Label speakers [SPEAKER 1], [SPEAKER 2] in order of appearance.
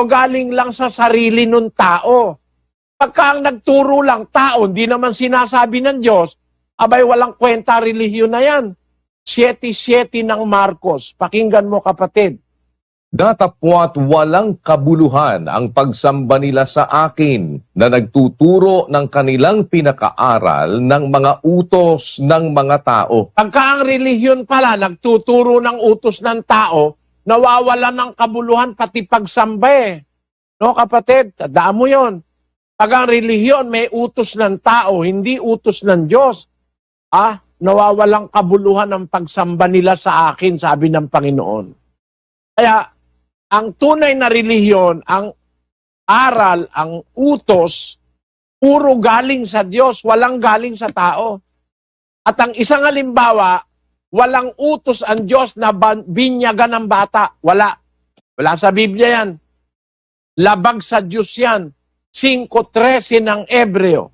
[SPEAKER 1] o galing lang sa sarili ng tao? Pagka ang nagturo lang tao, hindi naman sinasabi ng Diyos, abay walang kwenta relihiyon na yan. 7-7 ng Marcos. Pakinggan mo kapatid.
[SPEAKER 2] Datapwat walang kabuluhan ang pagsamba nila sa akin na nagtuturo ng kanilang pinakaaral ng mga utos ng mga tao.
[SPEAKER 1] Pagka ang relihiyon pala nagtuturo ng utos ng tao, nawawala ng kabuluhan pati pagsamba eh. No kapatid, tandaan mo yon. Pag ang relihiyon may utos ng tao, hindi utos ng Diyos, ah, nawawalang kabuluhan ang pagsamba nila sa akin, sabi ng Panginoon. Kaya, ang tunay na relihiyon, ang aral, ang utos, puro galing sa Diyos, walang galing sa tao. At ang isang halimbawa, walang utos ang Diyos na binyagan ng bata. Wala. Wala sa Biblia yan. Labag sa Diyos yan. 5.13 ng Ebreo.